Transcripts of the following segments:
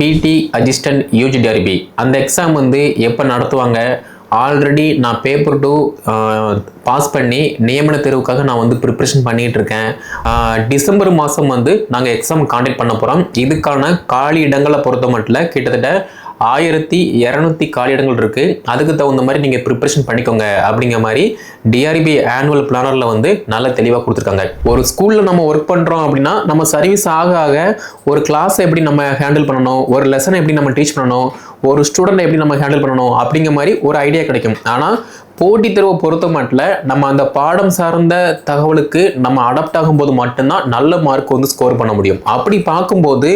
பிடி assistant UGTRB அந்த exam வந்து எப்போ நடத்துவாங்க? ஆல்ரெடி நான் பேப்பர் டூ பாஸ் பண்ணி நியமன தேர்வுக்காக நான் வந்து ப்ரிப்ரேஷன் பண்ணிகிட்டு இருக்கேன். டிசம்பர் மாதம் வந்து நாங்கள் எக்ஸாம் காண்டக்ட் பண்ண போகிறோம் இதுக்கான காலி இடங்களை பொறுத்த மட்டும் கிட்டத்தட்ட ஆயிரத்தி இரநூத்தி காலியிடங்கள் இருக்குது அதுக்கு தகுந்த மாதிரி நீங்கள் ப்ரிப்ரேஷன் பண்ணிக்கோங்க அப்படிங்கிற மாதிரி டிஆர்பி ஆனுவல் பிளானரில் வந்து நல்ல தெளிவாக கொடுத்துருக்காங்க. ஒரு ஸ்கூலில் நம்ம ஒர்க் பண்ணுறோம் அப்படின்னா நம்ம சர்வீஸ் ஆக ஆக ஒரு கிளாஸை எப்படி நம்ம ஹேண்டில் பண்ணணும் ஒரு லெசனை எப்படி நம்ம டீச் பண்ணணும் ஒரு ஸ்டூடெண்ட்டை எப்படி நம்ம ஹேண்டில் பண்ணணும் அப்படிங்கிற மாதிரி ஒரு ஐடியா கிடைக்கும். ஆனால் போட்டித் தேர்வை பொறுத்த மாட்டில் நம்ம அந்த பாடம் சார்ந்த தகவலுக்கு நம்ம அடாப்ட் ஆகும்போது மட்டும்தான் நல்ல மார்க் வந்து ஸ்கோர் பண்ண முடியும். அப்படி பார்க்கும்போது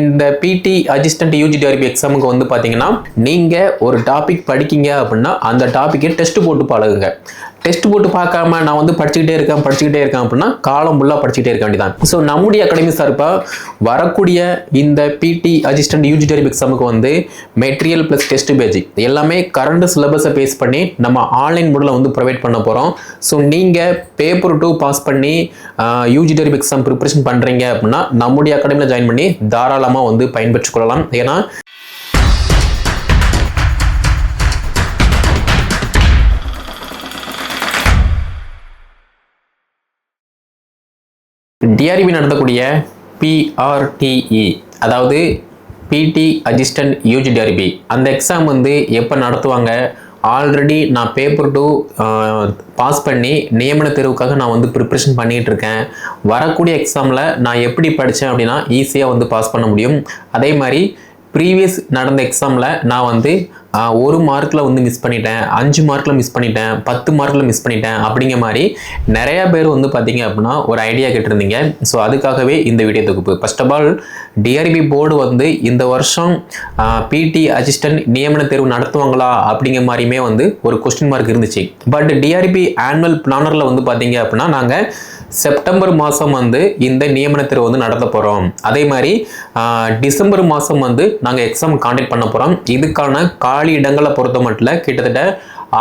இந்த பிடி அசிஸ்டன்ட் யூஜிடிஆர்பி எக்ஸாமுக்கு வந்து பார்த்தீங்கன்னா நீங்கள் ஒரு டாபிக் படிக்கீங்க அப்படின்னா அந்த டாப்பிக்கை டெஸ்ட் போட்டு பழகுங்க. டெஸ்ட் போட்டு பார்க்காம நான் வந்து படிச்சுக்கிட்டே இருக்கேன் படிச்சுக்கிட்டே இருக்கேன் அப்படின்னா காலம் ஃபுல்லாக படிச்சுக்கிட்டே இருக்க வேண்டியதான் ஸோ நம்முடைய அகாடமி சார்பாக வரக்கூடிய இந்த பிடி அசிஸ்டன்ட் யூஜிடிஆர்பி எக்ஸாமுக்கு வந்து மெட்டீரியல் ப்ளஸ் டெஸ்ட் பேஜ் எல்லாமே கரண்ட் சிலபஸை பேஸ் பண்ணி நம்ம ஆன்லைன் மூடில் வந்து ப்ரொவைட் பண்ண போகிறோம் ஸோ நீங்கள் பேப்பர் டூ பாஸ் பண்ணி யூஜிடிஆர்பி எக்ஸாம் ப்ரிப்பரேஷன் பண்ணுறீங்க அப்படின்னா நம்முடைய அகாடமியில் ஜாயின் பண்ணி தாராளமாக வந்து பயன்பெற்றுக்கொள்ளலாம் ஏன்னா டிஆர்பி நடத்தக்கூடிய பிஆர்டிஇ அதாவது பிடி அசிஸ்டன்ட் யூஜிடிஆர்பி அந்த எக்ஸாம் வந்து எப்போ நடத்துவாங்க? ஆல்ரெடி நான் பேப்பர் டூ பாஸ் பண்ணி நியமன தேர்வுக்காக நான் வந்து ப்ரிப்ரேஷன் பண்ணிகிட்டு இருக்கேன். வரக்கூடிய எக்ஸாமில் நான் எப்படி படித்தேன் அப்படின்னா ஈஸியாக வந்து பாஸ் பண்ண முடியும். அதே மாதிரி ப்ரீவியஸ் நடந்த எக்ஸாமில் நான் வந்து ஒரு மார்க்கில் வந்து மிஸ் பண்ணிட்டேன் அஞ்சு மார்க்கில் மிஸ் பண்ணிட்டேன் பத்து மார்க்கில் மிஸ் பண்ணிட்டேன் அப்படிங்கிற மாதிரி நிறையா பேர் வந்து பார்த்தீங்க அப்படின்னா ஒரு ஐடியா கேட்டிருந்தீங்க. ஸோ அதுக்காகவே இந்த வீடியோ தொகுப்பு. First of all TRB board வந்து இந்த வருஷம் பிடி அசிஸ்டன்ட் நியமன தேர்வு நடத்துவாங்களா அப்படிங்கிற மாதிரியுமே வந்து ஒரு கொஸ்டின் மார்க் இருந்துச்சு. பட் டிஆர்பி ஆனுவல் பிளானரில் வந்து பார்த்தீங்க அப்படின்னா நாங்கள் செப்டம்பர் மாதம் வந்து இந்த நியமன தேர்வு வந்து நடத்த போகிறோம் அதே மாதிரி டிசம்பர் மாதம் வந்து நாங்கள் எக்ஸாம் காண்டக்ட் பண்ண போகிறோம் இதுக்கான காலி இடங்களை பொறுத்த மட்டும் கிட்டத்தட்ட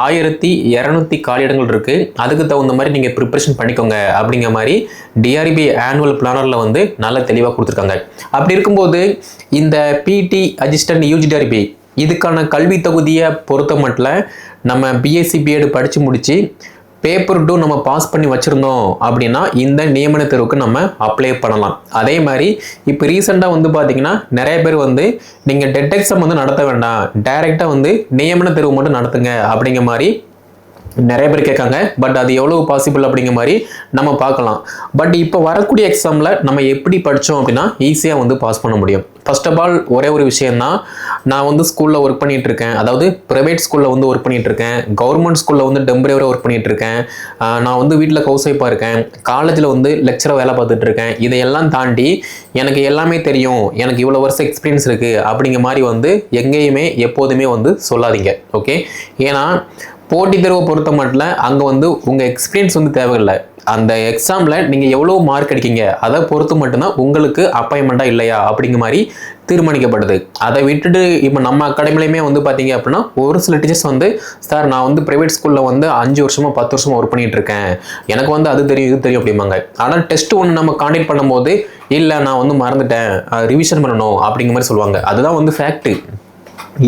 ஆயிரத்தி இரநூத்தி காலி இடங்கள் இருக்குது அதுக்கு தகுந்த மாதிரி நீங்கள் ப்ரிப்ரேஷன் பண்ணிக்கோங்க அப்படிங்கிற மாதிரி டிஆர்பி ஆனுவல் பிளானரில் வந்து நல்ல தெளிவாக கொடுத்துருக்காங்க. அப்படி இருக்கும்போது இந்த பிடி அசிஸ்டன்ட் யூஜிடிஆர்பி இதுக்கான கல்வி தகுதியை பொறுத்த மட்டும் நம்ம பிஎஸ்சி பிஎட் படித்து முடித்து பேப்பர் டூ நம்ம பாஸ் பண்ணி வச்சுருந்தோம் அப்படின்னா இந்த நியமன தேர்வுக்கு நம்ம அப்ளை பண்ணலாம். அதே மாதிரி இப்போ ரீசெண்டாக வந்து பார்த்தீங்கன்னா நிறைய பேர் வந்து நீங்கள் டெட் எக்ஸாம் வந்து நடத்த வேண்டாம். டைரெக்டாக வந்து நியமன தேர்வு மட்டும் நடத்துங்க அப்படிங்கிற மாதிரி நிறைய பேர் கேட்காங்க. பட் அது எவ்வளோ பாசிபிள் அப்படிங்கிற மாதிரி நம்ம பார்க்கலாம். பட் இப்போ வரக்கூடிய எக்ஸாமில் நம்ம எப்படி படித்தோம் அப்படின்னா ஈஸியாக வந்து பாஸ் பண்ண முடியும். ஃபர்ஸ்ட் ஆஃப் ஆல் ஒரே ஒரு விஷயந்தான் நான் வந்து ஸ்கூலில் ஒர்க் பண்ணிகிட்டு இருக்கேன். அதாவது ப்ரைவேட் ஸ்கூலில் வந்து ஒர்க் பண்ணிகிட்டு இருக்கேன். கவர்மெண்ட் ஸ்கூலில் வந்து டெம்பரவராக ஒர்க் பண்ணிகிட்டு இருக்கேன். நான் வந்து வீட்டில் ஹவுஸ் ஒய்ஃபாக இருக்கேன். காலேஜில் வந்து லெக்சராக வேலை பார்த்துட்டு இருக்கேன். இதையெல்லாம் தாண்டி எனக்கு எல்லாமே தெரியும். எனக்கு இவ்வளோ வருஷம் எக்ஸ்பீரியன்ஸ் இருக்குது அப்படிங்கிற மாதிரி வந்து எங்கேயுமே எப்போதுமே வந்து சொல்லாதீங்க. ஓகே ஏன்னா போட்டித் தேர்வை பொறுத்த மட்டும் அங்கே வந்து உங்கள் எக்ஸ்பீரியன்ஸ் வந்து தேவையில்லை. அந்த எக்ஸாமில் நீங்கள் எவ்வளோ மார்க் அடிக்கீங்க? அதை பொறுத்து மட்டும்தான் உங்களுக்கு அப்பாயின்மெண்ட்டாக இல்லையா? அப்படிங்கிற மாதிரி தீர்மானிக்கப்படுது. அதை விட்டுட்டு இப்போ நம்ம அகாடமிலையுமே வந்து பார்த்தீங்க அப்படின்னா ஒரு சில டீச்சர்ஸ் வந்து சார் நான் வந்து ப்ரைவேட் ஸ்கூலில் வந்து அஞ்சு வருஷமாக பத்து வருஷமாக ஒர்க் பண்ணிட்டு இருக்கேன். எனக்கு வந்து அது தெரியும் இது தெரியும் அப்படிம்பாங்க. ஆனால் டெஸ்ட் ஒன்று நம்ம காண்டக்ட் பண்ணும்போது இல்லை நான் வந்து மறந்துட்டேன். ரிவிஷன் பண்ணணும் அப்படிங்கிற மாதிரி சொல்லுவாங்க. அதுதான் வந்து ஃபேக்ட்டு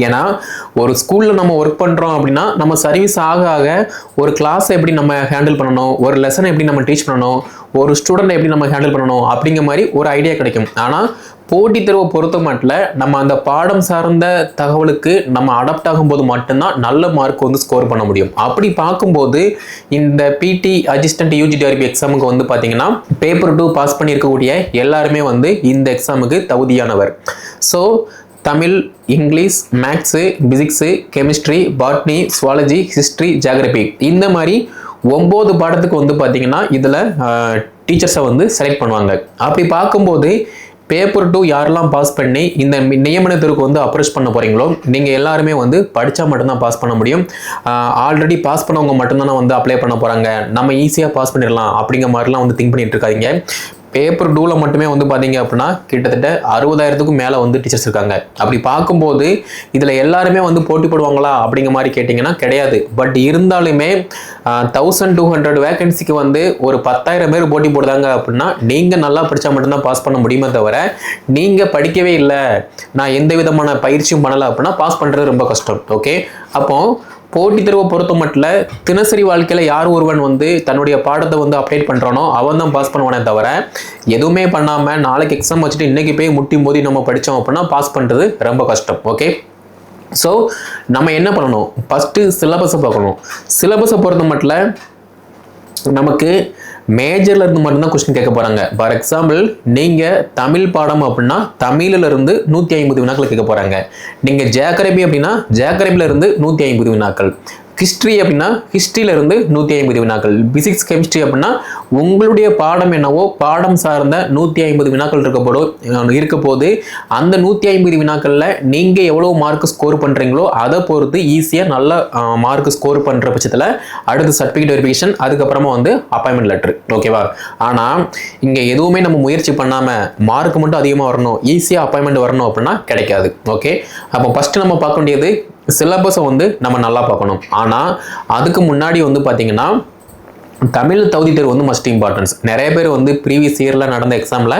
ஏன்னா ஒரு ஸ்கூலில் நம்ம ஒர்க் பண்ணுறோம் அப்படின்னா நம்ம சர்வீஸ் ஆக ஆக ஒரு கிளாஸை எப்படி நம்ம ஹேண்டில் பண்ணணும் ஒரு லெசனை எப்படி நம்ம டீச் பண்ணணும் ஒரு ஸ்டூடெண்ட்டை எப்படி நம்ம ஹேண்டில் பண்ணணும் அப்படிங்கிற மாதிரி ஒரு ஐடியா கிடைக்கும். ஆனால் போட்டித் தேர்வை பொறுத்த மட்டும் நம்ம அந்த பாடம் சார்ந்த தகவலுக்கு நம்ம அடாப்ட் ஆகும்போது மட்டும்தான் நல்ல மார்க் வந்து ஸ்கோர் பண்ண முடியும். அப்படி பார்க்கும்போது இந்த பிடி அசிஸ்டன்ட் யூஜிடிஆர்பி எக்ஸாமுக்கு வந்து பார்த்தீங்கன்னா பேப்பர் டூ பாஸ் பண்ணியிருக்கக்கூடிய எல்லாருமே வந்து இந்த எக்ஸாமுக்கு தகுதியானவர். So Tamil English maths physics chemistry botany zoology history geography இந்த மாதிரி ஒம்பது பாடத்துக்கு வந்து பார்த்தீங்கன்னா இதில் டீச்சர்ஸை வந்து செலக்ட் பண்ணுவாங்க. அப்படி பார்க்கும்போது பேப்பர் டூ யாரெல்லாம் பாஸ் பண்ணி இந்த நியமனத்திற்கு வந்து அப்ரோச் பண்ண போகிறீங்களோ நீங்கள் எல்லாருமே வந்து படித்தா மட்டும்தான் பாஸ் பண்ண முடியும். ஆல்ரெடி பாஸ் பண்ணவங்க மட்டும்தானே வந்து அப்ளை பண்ண போகிறாங்க நம்ம ஈஸியாக பாஸ் பண்ணிடலாம் அப்படிங்கிற மாதிரிலாம் வந்து திங்க் பண்ணிட்டு இருக்காதிங்க. பேப்பர் டூவில் மட்டுமே வந்து பார்த்தீங்க அப்படின்னா கிட்டத்தட்ட அறுபதாயிரத்துக்கும் மேலே வந்து டீச்சர்ஸ் இருக்காங்க. அப்படி பார்க்கும்போது இதில் எல்லாருமே வந்து போட்டி போடுவாங்களா அப்படிங்கிற மாதிரி கேட்டிங்கன்னா கிடையாது. பட் இருந்தாலுமே தௌசண்ட் டூ ஹண்ட்ரட் வேகன்சிக்கு வந்து ஒரு பத்தாயிரம் பேர் போட்டி போடுறாங்க அப்படின்னா நீங்கள் நல்லா படித்தா மட்டும்தான் பாஸ் பண்ண முடியுமே தவிர நீங்கள் படிக்கவே இல்லை. நான் எந்த விதமான பயிற்சியும் பண்ணலை அப்படின்னா பாஸ் பண்ணுறது ரொம்ப கஷ்டம். ஓகே அப்போது போட்டி தேர்வை பொறுத்த மட்டும் தினசரி வாழ்க்கையில் யார் ஒருவன் வந்து தன்னுடைய பாடத்தை வந்து அப்டேட் பண்ணுறானோ அவன் தான் பாஸ் பண்ணுவானே தவிர எதுவுமே பண்ணாமல் நாளைக்கு எக்ஸாம் வச்சுட்டு இன்றைக்கி போய் முட்டி மோதி நம்ம படித்தோம் அப்படின்னா பாஸ் பண்ணுறது ரொம்ப கஷ்டம் ஓகே ஸோ நம்ம என்ன பண்ணணும்? ஃபஸ்ட்டு சிலபஸை பார்க்கணும். சிலபஸை பொறுத்த மட்டும் நமக்கு மேஜர்ல இருந்து மட்டும்தான் கொஸ்டின் கேட்க போறாங்க. ஃபார் எக்ஸாம்பிள் நீங்க தமிழ் பாடம் அப்படின்னா தமிழ்ல இருந்து நூத்தி ஐம்பது வினாக்கள் கேட்க போறாங்க. நீங்க ஜேக்கரபி அப்படின்னா ஜேக்கரபில இருந்து நூத்தி ஐம்பது வினாக்கள். ஹிஸ்ட்ரி அப்படின்னா ஹிஸ்ட்ரியிலிருந்து நூற்றி ஐம்பது வினாக்கள். பிசிக்ஸ் கெமிஸ்ட்ரி அப்படின்னா உங்களுடைய பாடம் என்னவோ பாடம் சார்ந்த நூற்றி ஐம்பது வினாக்கள் இருக்கப்படும் இருக்க போது அந்த நூற்றி ஐம்பது வினாக்களில் நீங்கள் எவ்வளோ மார்க் ஸ்கோர் பண்ணுறீங்களோ அதை பொறுத்து ஈஸியாக நல்ல மார்க் ஸ்கோர் பண்ணுற பட்சத்தில் அடுத்து சர்டிஃபிகேட் வெரிஃபிகேஷன் அதுக்கப்புறமா வந்து அப்பாயின்மெண்ட் லெட்ரு ஓகேவா ஆனால் இங்கே எதுவுமே நம்ம முயற்சி பண்ணாமல் மார்க் மட்டும் அதிகமாக வரணும் ஈஸியாக அப்பாயின்மெண்ட் வரணும் அப்படின்னா கிடைக்காது. ஓகே அப்போ ஃபஸ்ட்டு நம்ம பார்க்க வேண்டியது சிலபஸை வந்து நம்ம நல்லா பார்க்கணும். ஆனால் அதுக்கு முன்னாடி வந்து பார்த்தீங்கன்னா தமிழ் தகுதி தேர்வு வந்து மஸ்ட் இம்பார்ட்டன்ஸ் நிறைய பேர் வந்து ப்ரீவியஸ் இயரில் நடந்த எக்ஸாமில்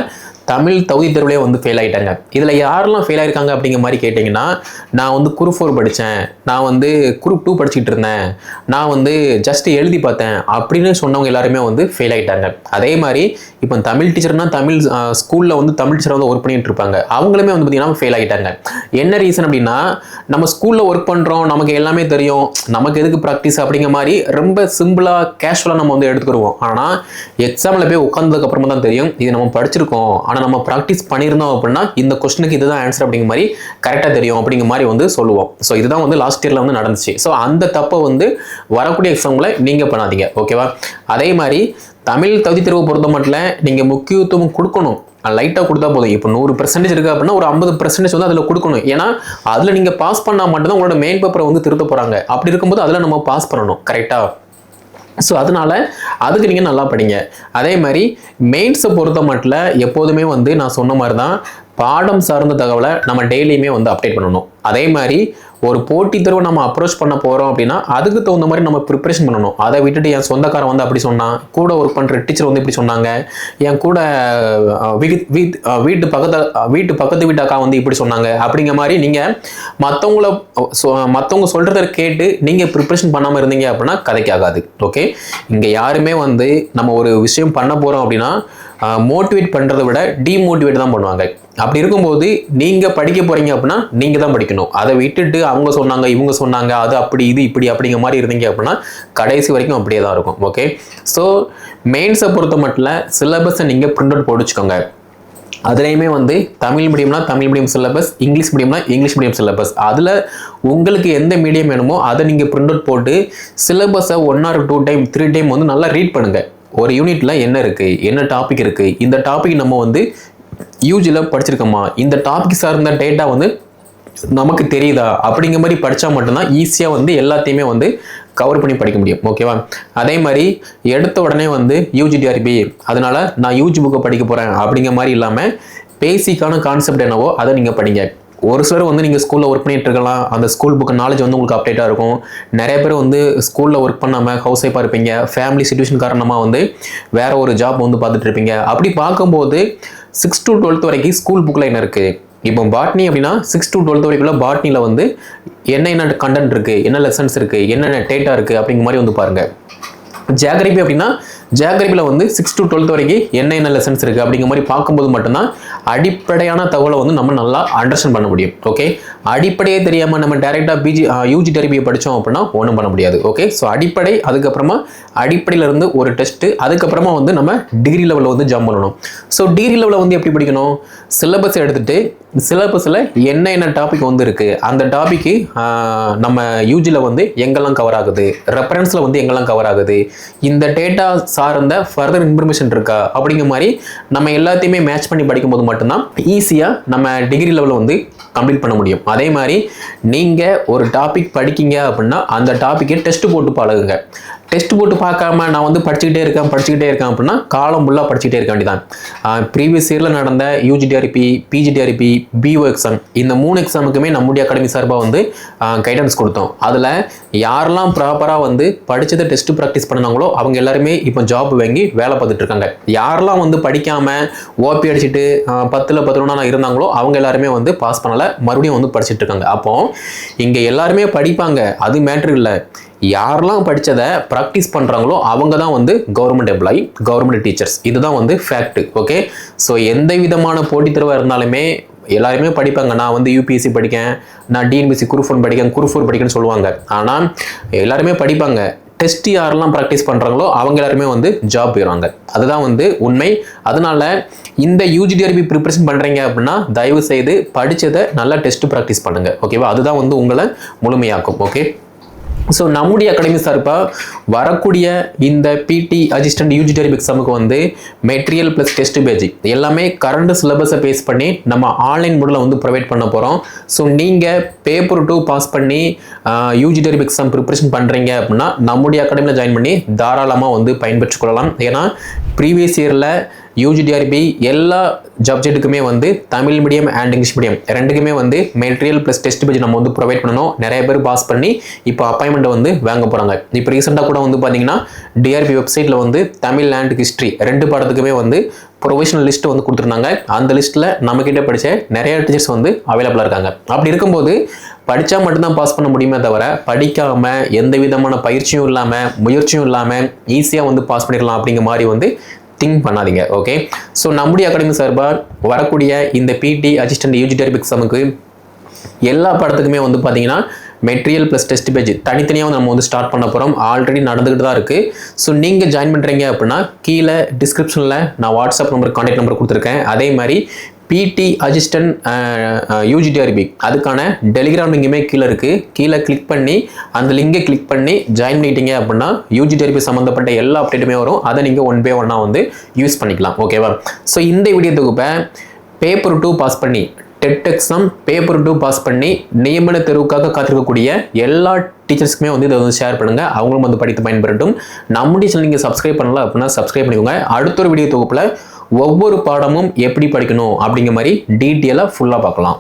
தமிழ் தகுதி தேர்வுலேயே வந்து ஃபெயில் ஆகிட்டாங்க இதில் யாரெல்லாம் ஃபெயில் ஆகிருக்காங்க அப்படிங்கிற மாதிரி கேட்டிங்கன்னா நான் வந்து குரூப் ஃபோர் படித்தேன் நான் வந்து குரூப் டூ படிச்சுட்டு இருந்தேன். நான் வந்து ஜஸ்ட் எழுதி பார்த்தேன் அப்படின்னு சொன்னவங்க எல்லாருமே வந்து ஃபெயில் ஆகிட்டாங்க அதே மாதிரி இப்போ தமிழ் டீச்சர்னா தமிழ் ஸ்கூலில் வந்து தமிழ் டீச்சர் வந்து ஒர்க் பண்ணிட்டு இருப்பாங்க. அவங்களுமே வந்து பார்த்தீங்கன்னா ஃபெயில் ஆகிட்டாங்க என்ன ரீசன் அப்படின்னா நம்ம ஸ்கூலில் ஒர்க் பண்ணுறோம் நமக்கு எல்லாமே தெரியும். நமக்கு எதுக்கு ப்ராக்டிஸ் அப்படிங்கிற மாதிரி ரொம்ப சிம்பிளாக கேஷுவலாக நம்ம வந்து எடுத்துக்கிடுவோம். ஆனால் எக்ஸாமில் போய் உட்காந்ததுக்கு அப்புறமா தான் தெரியும். இது நம்ம படிச்சிருக்கோம். ஆனால் அதை நம்ம ப்ராக்டிஸ் பண்ணியிருந்தோம் அப்படின்னா இந்த கொஸ்டினுக்கு இதுதான் ஆன்சர் அப்படிங்கிற மாதிரி கரெக்டாக தெரியும் அப்படிங்கிற மாதிரி வந்து சொல்லுவோம். ஸோ இதுதான் வந்து லாஸ்ட் இயரில் வந்து நடந்துச்சு. ஸோ அந்த தப்பை வந்து வரக்கூடிய எக்ஸாமில் நீங்கள் பண்ணாதீங்க. ஓகேவா அதே மாதிரி தமிழ் தகுதி தேர்வு பொறுத்த மட்டும் நீங்கள் முக்கியத்துவம் கொடுக்கணும். லைட்டாக கொடுத்தா போதும். இப்போ நூறு பர்சன்டேஜ் இருக்குது அப்படின்னா ஒரு ஐம்பது பர்சன்டேஜ் வந்து அதில் கொடுக்கணும். ஏன்னா அதில் நீங்கள் பாஸ் பண்ணால் மட்டும்தான் உங்களோட மெயின் பேப்பரை வந்து திருத்த போகிறாங்க அப்படி இருக்கும்போது அதில் நம்ம பாஸ் பண்ணணும். கரெக்டாக ஸோ அதனால் அதுக்கு நீங்கள் நல்லா படிங்க. அதே மாதிரி மெயின்ஸை பொறுத்த மட்டும் எப்போதுமே வந்து நான் சொன்ன மாதிரி தான் பாடம் சார்ந்த தகவலை நம்ம டெய்லியுமே வந்து அப்டேட் பண்ணணும். அதே மாதிரி ஒரு போட்டி தேர்வு நம்ம அப்ரோச் பண்ண போகிறோம் அப்படின்னா அதுக்கு தகுந்த மாதிரி நம்ம ப்ரிப்பரேஷன் பண்ணணும். அதை விட்டுட்டு என் சொந்தக்காரன் வந்து அப்படி சொன்னான் கூட ஒர்க் பண்ணுற டீச்சர் வந்து இப்படி சொன்னாங்க என் கூட வீட்டு பக்கத்து வீட்டு பக்கத்து வீட்டு அக்கா வந்து இப்படி சொன்னாங்க அப்படிங்கிற மாதிரி நீங்கள் மற்றவங்கள மற்றவங்க சொல்கிறத கேட்டு நீங்கள் ப்ரிப்பரேஷன் பண்ணாமல் இருந்தீங்க அப்படின்னா கதைக்காகாது. ஓகே இங்கே யாருமே வந்து நம்ம ஒரு விஷயம் பண்ண போகிறோம் அப்படின்னா மோட்டிவேட் பண்ணுறதை விட டிமோட்டிவேட் தான் பண்ணுவாங்க. அப்படி இருக்கும்போது நீங்கள் படிக்க போகிறீங்க அப்படின்னா நீங்கள் தான் படிக்கணும். அதை விட்டுட்டு அவங்க சொன்னாங்க இவங்க சொன்னாங்க அது அப்படி இது இப்படி அப்படிங்கிற மாதிரி இருந்தீங்க அப்படின்னா கடைசி வரைக்கும் அப்படியே தான் இருக்கும். ஓகே ஸோ மெயின்ஸை பொறுத்த மட்டும் சிலபஸை நீங்கள் பிரிண்ட் அவுட் போட்டுச்சுக்கோங்க. அதுலேயுமே வந்து தமிழ் மீடியம்னா தமிழ் மீடியம் சிலபஸ் இங்கிலீஷ் மீடியம்னா இங்கிலீஷ் மீடியம் சிலபஸ் அதில் உங்களுக்கு எந்த மீடியம் வேணுமோ அதை நீங்கள் பிரிண்ட் அவுட் போட்டு சிலபஸை one or two time three time வந்து நல்லா ரீட் பண்ணுங்கள் ஒரு யூனிட்டில் என்ன இருக்குது என்ன டாபிக் இருக்குது இந்த டாபிக் நம்ம வந்து யூஜியில் படிச்சிருக்கோமா? இந்த டாபிக் சார்ந்த டேட்டா வந்து நமக்கு தெரியுதா அப்படிங்கிற மாதிரி படித்தா மட்டும்தான் ஈஸியாக வந்து எல்லாத்தையுமே வந்து கவர் பண்ணி படிக்க முடியும். ஓகேவா அதே மாதிரி எடுத்த உடனே வந்து யூஜிடிஆர்பி அதனால் நான் யூஜி புக்கை படிக்க போகிறேன் அப்படிங்கிற மாதிரி இல்லாமல் பேசிக்கான கான்செப்ட் என்னவோ அதை நீங்கள் படிங்க. ஒரு சிலர் வந்து நீங்கள் ஸ்கூலில் ஒர்க் பண்ணிகிட்டு இருக்கலாம். அந்த ஸ்கூல் புக்கு நாலேஜ் வந்து உங்களுக்கு அப்டேட்டாக இருக்கும். நிறைய பேர் வந்து ஸ்கூலில் ஒர்க் பண்ணாமல் ஹவுஸ் ஒய்ஃபாக இருப்பீங்க. ஃபேமிலி சுச்சுவேஷன் காரணமாக வந்து வேறு ஒரு ஜாப் வந்து பார்த்துட்டு இருப்பீங்க. அப்படி பார்க்கும்போது சிக்ஸ் டு டுவெல்த் வரைக்கும் ஸ்கூல் புக்கில் என்ன இருக்குது இப்போ பாட்னி அப்படின்னா சிக்ஸ் டு டுவெல்த் வரைக்குள்ள பாட்னியில் வந்து என்ன என்ன கண்டென்ட் இருக்குது என்ன லெசன்ஸ் இருக்குது என்னென்ன டேட்டா இருக்குது அப்படிங்கிற மாதிரி வந்து பாருங்கள் ஜாகிரபி அப்படின்னா ஜாகிரபியில் வந்து சிக்ஸ் டு டுவெல்த் வரைக்கும் என்ன என்ன லெசன்ஸ் இருக்குது அப்படிங்கிற மாதிரி பார்க்கும்போது மட்டும்தான் அடிப்படையான தகவலை வந்து நம்ம நல்லா அண்டர்ஸ்டாண்ட் பண்ண முடியும். ஓகே அடிப்படையே தெரியாமல் நம்ம டேரெக்டாக பிஜி யூஜி டெரிபியை படித்தோம் அப்படின்னா ஒன்றும் பண்ண முடியாது. ஓகே ஸோ அடிப்படை அதுக்கப்புறமா அடிப்படையிலேருந்து ஒரு டெஸ்ட்டு அதுக்கப்புறமா வந்து நம்ம டிகிரி லெவலில் வந்து ஜம்ப் பண்ணணும். ஸோ டிகிரி லெவலில் வந்து எப்படி படிக்கணும்? சிலபஸ் எடுத்துகிட்டு சிலபஸில் என்னென்ன டாபிக் வந்து இருக்குது அந்த டாபிக்கு நம்ம யூஜியில் வந்து எங்கெல்லாம் கவர் ஆகுது ரெஃபரன்ஸில் வந்து எங்கெல்லாம் கவர் ஆகுது இந்த டேட்டா சார்ந்த ஃபர்தர் இன்ஃபர்மேஷன் இருக்கா அப்படிங்கிற மாதிரி நம்ம எல்லாத்தையுமே மேட்ச் பண்ணி படிக்கும்போது மட்டும்தான் ஈஸியாக நம்ம டிகிரி லெவலில் வந்து கம்ப்ளீட் பண்ண முடியும். அதே மாதிரி நீங்கள் ஒரு டாபிக் படிக்கீங்க அப்படின்னா அந்த டாப்பிக்கை டெஸ்ட் போட்டு பழகுங்க. டெஸ்ட் போட்டு பார்க்காம நான் வந்து படிச்சுக்கிட்டே இருக்கேன் படிச்சுக்கிட்டே இருக்கேன் அப்படின்னா காலம் ஃபுல்லாக படிச்சுக்கிட்டே இருக்க வேண்டியதான் ப்ரீவியஸ் இயரில் நடந்த யூஜிடிஆர்பி பிஜிடிஆர்பி பிஓ எக்ஸாம் இந்த மூணு எக்ஸாமுக்குமே நம்முடைய அகாடமி சார்பாக வந்து கைடன்ஸ் கொடுத்தோம். அதில் யாரெல்லாம் ப்ராப்பராக வந்து படித்ததை டெஸ்ட் ப்ராக்டிஸ் பண்ணாங்களோ அவங்க எல்லாருமே இப்போ ஜாப் வாங்கி வேலை பார்த்துட்டு இருக்காங்க. யாரெல்லாம் வந்து படிக்காமல் ஓபி அடிச்சுட்டு பத்தில் பதினொன்றா இருந்தாங்களோ அவங்க எல்லாருமே வந்து பாஸ் பண்ணலை மறுபடியும் வந்து படிச்சுட்டு இருக்காங்க. அப்போ இங்கே எல்லாருமே படிப்பாங்க. அது மேட்ரு இல்லை. யாரெல்லாம் படித்ததை ப்ராக்டிஸ் பண்ணுறாங்களோ அவங்க தான் வந்து கவர்மெண்ட் எம்ப்ளாயி கவர்மெண்ட் டீச்சர்ஸ் இதுதான் வந்து ஃபேக்ட் ஓகே ஸோ எந்த விதமான போட்டித் தேர்வாக இருந்தாலுமே எல்லாருமே படிப்பாங்க. நான் வந்து யூபிஎஸ்சி படிக்கேன் நான் டிஎன்பிசி குரூப் படிக்கேன் குரூப் படிக்கேன்னு சொல்லுவாங்க. ஆனால் எல்லாருமே படிப்பாங்க. டெஸ்ட் யாரெல்லாம் ப்ராக்டிஸ் பண்ணுறாங்களோ அவங்க எல்லாருமே வந்து ஜாப் போயிடுவாங்க அதுதான் வந்து உண்மை. அதனால இந்த யூஜிடிஆர்பி ப்ரிப்ரேஷன் பண்ணுறீங்க அப்படின்னா தயவு செய்து படித்ததை நல்லா டெஸ்ட் ப்ராக்டிஸ் பண்ணுங்கள் ஓகேவா அதுதான் வந்து உங்களை முழுமையாக்கும் ஓகே ஸோ நம்முடைய அகாடமி சார்பாக வரக்கூடிய இந்த பிடி அசிஸ்டன்ட் யூஜிடரி எக்ஸாமுக்கு வந்து மெட்டீரியல் ப்ளஸ் டெஸ்ட் பேஜ் எல்லாமே கரண்ட் சிலபஸை பேஸ் பண்ணி நம்ம ஆன்லைன் மூடில் வந்து ப்ரொவைட் பண்ண போகிறோம் ஸோ நீங்கள் பேப்பர் டூ பாஸ் பண்ணி யூஜிடரி எக்ஸாம் ப்ரிப்பரேஷன் பண்ணுறீங்க அப்படின்னா நம்முடைய அகாடமியில் ஜாயின் பண்ணி தாராளமாக வந்து பயன்பெற்றுக்கொள்ளலாம் ஏன்னா ப்ரீவியஸ் இயரில் யூஜிடிஆர்பி எல்லா சப்ஜெக்ட்டுக்குமே வந்து Tamil medium and English medium ரெண்டுக்குமே வந்து மெட்டீரியல் ப்ளஸ் டெஸ்ட் பேஜ் நம்ம வந்து ப்ரொவைட் பண்ணணும். நிறைய பேர் பாஸ் பண்ணி இப்போ அப்பாயின்மெண்ட் வந்து வாங்க போகிறாங்க இப்போ ரீசெண்டாக கூட வந்து பார்த்தீங்கன்னா டிஆர்பி வெப்சைட்டில் வந்து தமிழ் அண்ட் ஹிஸ்ட்ரி ரெண்டு பாடத்துக்குமே வந்து ப்ரொஃபஷனல் லிஸ்ட் வந்து கொடுத்துருந்தாங்க. அந்த லிஸ்ட்டில் நம்மக்கிட்ட படித்த நிறைய டீச்சர்ஸ் வந்து அவைலபிளாக இருக்காங்க. அப்படி இருக்கும்போது படித்தா மட்டும்தான் பாஸ் பண்ண முடியுமே தவிர படிக்காமல் எந்த விதமான பயிற்சியும் இல்லாமல் முயற்சியும் இல்லாமல் ஈஸியாக வந்து பாஸ் பண்ணிடலாம் அப்படிங்கிற மாதிரி வந்து திங்க் பண்ணாதீங்க ஓகே ஸோ நம்முடைய அகாடமி சார்பாக வரக்கூடிய இந்த பிடி அசிஸ்டன்ட் யூஜிடரி எக்ஸாமுக்கு எல்லா படத்துக்குமே வந்து பார்த்தீங்கன்னா மெட்டீரியல் ப்ளஸ் டெஸ்ட் பேஜ் தனித்தனியாக வந்து நம்ம வந்து ஸ்டார்ட் பண்ண போகிறோம் ஆல்ரெடி நடந்துகிட்டு தான் இருக்குது ஸோ நீங்கள் ஜாயின் பண்ணுறீங்க அப்படின்னா கீழே டிஸ்கிரிப்ஷனில் நான் வாட்ஸ்அப் நம்பர் கான்டாக்ட் நம்பர் கொடுத்துருக்கேன். அதே மாதிரி பிடி அசிஸ்டன்ட் யூஜிடிஆர்பி அதுக்கான டெலிகிராம் லிங்குமே கீழே இருக்குது கீழே கிளிக் பண்ணி அந்த லிங்கை கிளிக் பண்ணி ஜாயின் பண்ணிட்டீங்க அப்படின்னா யூஜிடிஆர்பி சம்மந்தப்பட்ட எல்லா அப்டேட்டுமே வரும். அதை நீங்கள் ஒன் பை ஒன்னாக வந்து யூஸ் பண்ணிக்கலாம். ஓகேவா ஸோ இந்த வீடியோ தொகுப்பை பேப்பர் டூ பாஸ் பண்ணி TET exam paper two pass பண்ணி நியமன தெருவுக்காக காத்திருக்கக்கூடிய எல்லா டீச்சர்ஸ்க்குமே வந்து இதை வந்து ஷேர் பண்ணுங்கள் அவங்களும் வந்து படித்து பயன்பெறட்டும். நம்முடைய சேனல் நீங்கள் சப்ஸ்கிரைப் பண்ணல அப்படின்னா சப்ஸ்கிரைப் பண்ணிக்கோங்க. அடுத்த ஒரு வீடியோ தொகுப்பில் ஒவ்வொரு பாடமும் எப்படி படிக்கணும் அப்படிங்கிற மாதிரி டீட்டெயிலாக ஃபுல்லாக பார்க்கலாம்.